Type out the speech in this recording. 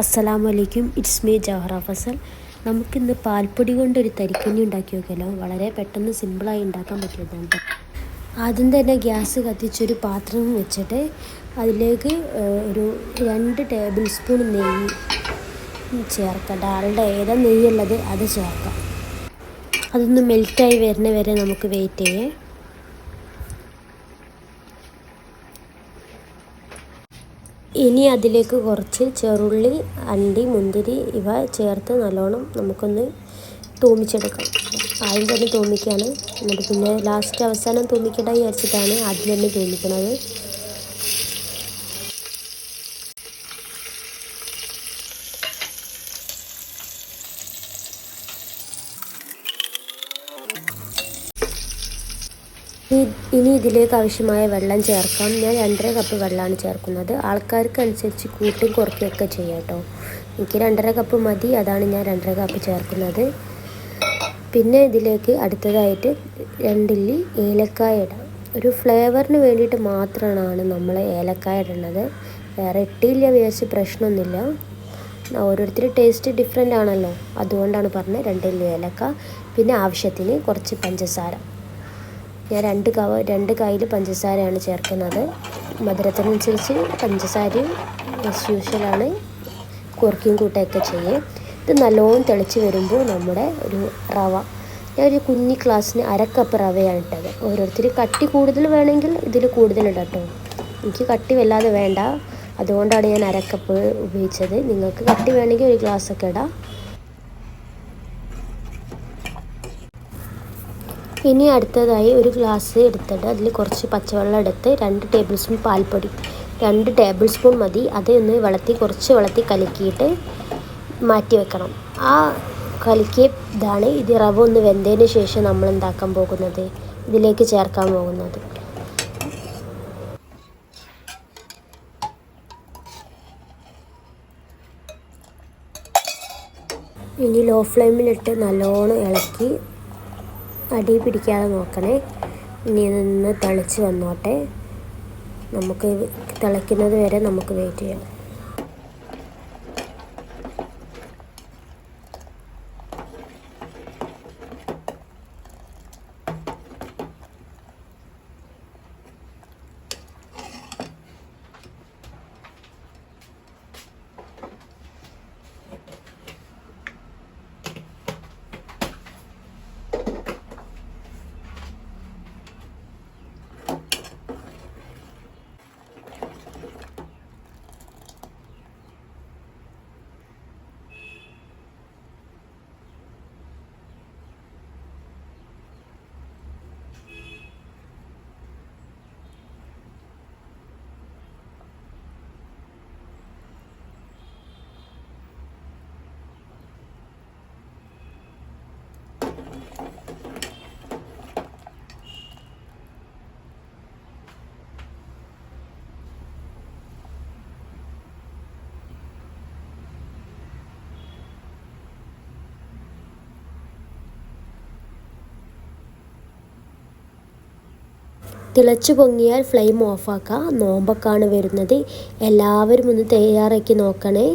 അസ്സലാമു അലൈക്കും it's me ജവഹറ Fasal നമുക്കിന്ന് പാൽപ്പൊടി കൊണ്ടൊരു തരിക്കഞ്ഞി ഉണ്ടാക്കി നോക്കിയാലോ? വളരെ പെട്ടെന്ന് സിമ്പിളായി ഉണ്ടാക്കാൻ പറ്റിയതാണ്. ആദ്യം തന്നെ ഗ്യാസ് കത്തിച്ചൊരു പാത്രം വെച്ചിട്ട് അതിലേക്ക് ഒരു രണ്ട് ടേബിൾ സ്പൂൺ നെയ്യ് ചേർക്കാം. ഡാളുടെ ഏതാ നെയ്യുള്ളത് അത് ചേർക്കാം. അതൊന്ന് മെൽറ്റായി വരുന്ന വരെ നമുക്ക് വെയിറ്റ് ചെയ്യേ. ഇനി അതിലേക്ക് കുറച്ച് ചെറുള്ളി അണ്ടി മുന്തിരി ഇവ ചേർത്ത് നല്ലോണം നമുക്കൊന്ന് തൂമിച്ചെടുക്കാം. ആദ്യം തന്നെ തൂമിക്കുകയാണ്. എന്നിട്ട് പിന്നെ ലാസ്റ്റ് അവസാനം തൂമിക്കട്ടെ വിചാരിച്ചിട്ടാണ് ആദ്യം തന്നെ തൂമിക്കുന്നത് ഇനി ഇതിലേക്ക് ആവശ്യമായ വെള്ളം ചേർക്കാം. ഞാൻ രണ്ടര കപ്പ് വെള്ളമാണ് ചേർക്കുന്നത്. ആൾക്കാർക്ക് അനുസരിച്ച് കൂട്ടും കുറയ്ക്കുകയൊക്കെ ചെയ്യാം കേട്ടോ എനിക്ക് രണ്ടര കപ്പ് മതി. അതാണ് ഞാൻ രണ്ടര കപ്പ് ചേർക്കുന്നത്. പിന്നെ ഇതിലേക്ക് അടുത്തതായിട്ട് രണ്ടില്ലി ഏലക്കായ ഇടാം. ഒരു ഫ്ലേവറിന് വേണ്ടിയിട്ട് മാത്രമാണ് നമ്മൾ ഏലക്കായ ഇടുന്നത് വേറെ ഇട്ടില്ല വിചാരിച്ച് പ്രശ്നമൊന്നുമില്ല. ഓരോരുത്തർ ടേസ്റ്റ് ഡിഫറെന്റ് ആണല്ലോ. അതുകൊണ്ടാണ് പറഞ്ഞത് രണ്ടില്ലി ഏലക്ക. പിന്നെ ആവശ്യത്തിന് കുറച്ച് പഞ്ചസാര. ഞാൻ രണ്ട് കവ രണ്ട് കയ്യിൽ പഞ്ചസാരയാണ് ചേർക്കുന്നത്. മധുരത്തിനനുസരിച്ച് പഞ്ചസാരയും ആസ് യൂഷ്വലാണ് കുറുക്കിയും കൂട്ടുകയൊക്കെ ചെയ്യും. ഇത് നല്ലോണം തിളച്ച് വരുമ്പോൾ നമ്മുടെ ഒരു റവ. ഞാൻ ഒരു കുഞ്ഞി ക്ലാസ്സിന് അര കപ്പ് റവയാണ് ഇട്ടത്. ഓരോരുത്തർ കട്ടി കൂടുതൽ വേണമെങ്കിൽ ഇതിൽ കൂടുതൽ ഇടാം കേട്ടോ. എനിക്ക് കട്ടി വല്ലാതെ വേണ്ട. അതുകൊണ്ടാണ് ഞാൻ അര കപ്പ് ഉപയോഗിച്ചത്. നിങ്ങൾക്ക് കട്ടി വേണമെങ്കിൽ ഒരു ഗ്ലാസ്സൊക്കെ ഇടാം. ഇനി അടുത്തതായി ഒരു ഗ്ലാസ് എടുത്തിട്ട് അതിൽ കുറച്ച് പച്ചവെള്ളം എടുത്ത് രണ്ട് ടേബിൾ സ്പൂൺ പാൽപ്പൊടി രണ്ട് ടേബിൾ സ്പൂൺ മതി. അത് ഒന്ന് കുറച്ച് വെള്ളത്തിൽ കലക്കിയിട്ട് മാറ്റി വെക്കണം. ആ കലക്കിയ ഇതാണ് ഇത് റവ ഒന്ന് വെന്തതിന് ശേഷം നമ്മൾ എന്താക്കാൻ പോകുന്നത്? ഇതിലേക്ക് ചേർക്കാൻ പോകുന്നത്. ഇനി ലോ ഫ്ലെയിമിലിട്ട് നല്ലോണം ഇളക്കി അടി പിടിക്കാതെ നോക്കണേ. ഇനി നിന്ന് തിളച്ച് വന്നോട്ടെ. നമുക്ക് തിളയ്ക്കുന്നത് വരെ നമുക്ക് വെയിറ്റ് ചെയ്യാം തിളച്ചു പൊങ്ങിയാൽ ഫ്ലെയിം ഓഫാക്കുക നോമ്പൊക്കെയാണ് വരുന്നത്. എല്ലാവരും ഒന്ന് തയ്യാറാക്കി നോക്കണേ.